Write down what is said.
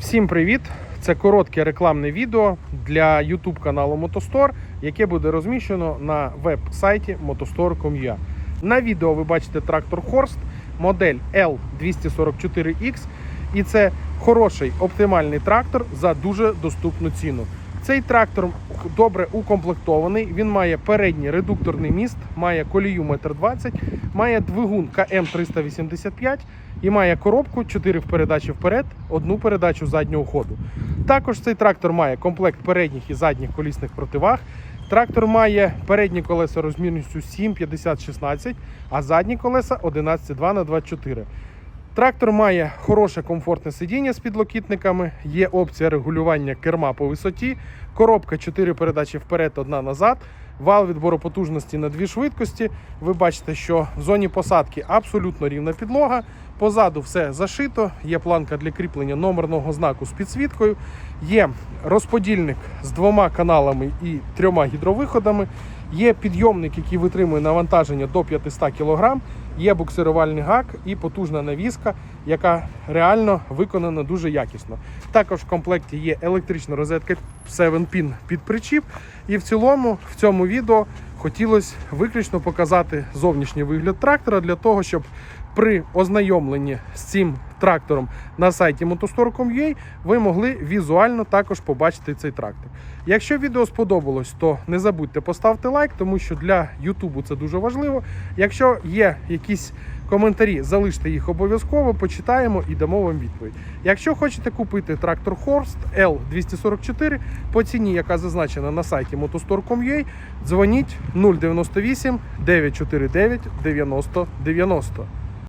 Всім привіт! Це коротке рекламне відео для YouTube каналу Мотостор, яке буде розміщено на веб-сайті motostore.com.ua. На відео ви бачите трактор Horst, модель L244X, і це хороший оптимальний трактор за дуже доступну ціну. Цей трактор добре укомплектований. Він має передній редукторний міст, має колію 1,20 м, має двигун КМ385 і має коробку 4 передачі вперед, одну передачу заднього ходу. Також цей трактор має комплект передніх і задніх колісних противаг. Трактор має передні колеса розмірністю 7, 50, 16, а задні колеса 11,2 на 24. Трактор має хороше комфортне сидіння з підлокітниками, є опція регулювання керма по висоті, коробка 4 передачі вперед, одна назад, вал відбору потужності на дві швидкості. Ви бачите, що в зоні посадки абсолютно рівна підлога. Позаду все зашито, є планка для кріплення номерного знаку з підсвіткою, є розподільник з двома каналами і трьома гідровиходами, є підйомник, який витримує навантаження до 500 кг, є буксирувальний гак і потужна навіска, яка реально виконана дуже якісно. Також в комплекті є електрична розетка 7-pin під причіп. І в цілому в цьому відео хотілося виключно показати зовнішній вигляд трактора для того, щоб при ознайомленні з цим трактором на сайті motostore.com.ua ви могли візуально також побачити цей трактор. Якщо відео сподобалось, то не забудьте поставити лайк, тому що для Ютубу це дуже важливо. Якщо є якісь коментарі, залиште їх обов'язково, почитаємо і дамо вам відповідь. Якщо хочете купити трактор Horst L244 по ціні, яка зазначена на сайті motostore.com.ua, дзвоніть 098 949 90 90.